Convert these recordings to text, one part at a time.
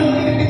Hallelujah.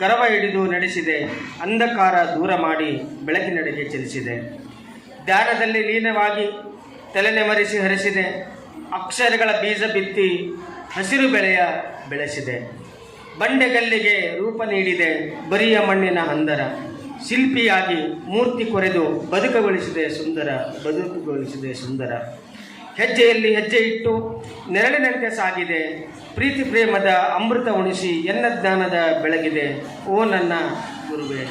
ಕರವ ಹಿಡಿದು ನಡೆಸಿದೆ. ಅಂಧಕಾರ ದೂರ ಮಾಡಿ ಬೆಳಕಿನೆಡೆಗೆ ಚಲಿಸಿದೆ. ಧ್ಯಾನದಲ್ಲಿ ಲೀನವಾಗಿ ತಲೆನೆಮರಿಸಿ ಹರಿಸಿದೆ. ಅಕ್ಷರಗಳ ಬೀಜ ಬಿತ್ತಿ ಹಸಿರು ಬೆಳೆಯ ಬೆಳೆಸಿದೆ. ಬಂಡೆಗಲ್ಲಿಗೆ ರೂಪ ನೀಡಿದೆ ಬರಿಯ ಮಣ್ಣಿನ ಹಂದರ ಶಿಲ್ಪಿಯಾಗಿ ಮೂರ್ತಿ ಕೊರೆದು ಬದುಕುಗೊಳಿಸಿದೆ ಸುಂದರ ಬದುಕುಗೊಳಿಸಿದೆ ಸುಂದರ. ಹೆಜ್ಜೆಯಲ್ಲಿ ಹೆಜ್ಜೆ ಇಟ್ಟು ನೆರಳಿನಂತೆ ಸಾಗಿದೆ. ಪ್ರೀತಿ ಪ್ರೇಮದ ಅಮೃತ ಉಣಿಸಿ ಎನ್ನ ಜ್ಞಾನದ ಬೆಳಗಿದೆ. ಓ ನನ್ನ ಗುರುವೆ,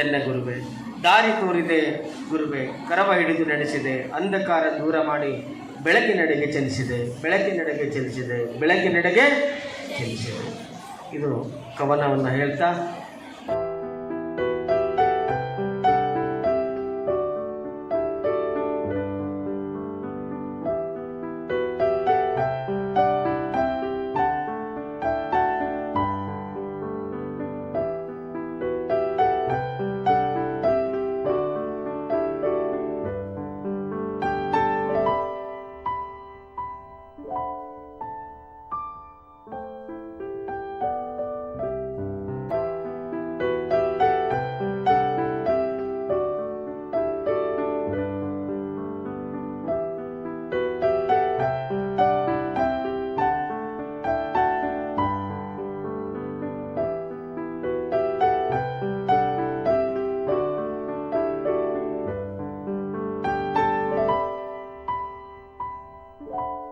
ಎನ್ನ ಗುರುವೆ, ದಾರಿ ತೋರಿದೆ ಗುರುವೆ, ಕರವ ಹಿಡಿದು ನಡೆಸಿದೆ. ಅಂಧಕಾರ ದೂರ ಮಾಡಿ ಬೆಳಕಿನಡೆಗೆ ಚಲಿಸಿದೆ ಬೆಳಕಿನಡೆಗೆ ಚಲಿಸಿದೆ ಬೆಳಕಿನಡೆಗೆ ಚಲಿಸಿದೆ. ಇದು ಕವನವನ್ನು ಹೇಳ್ತಾ you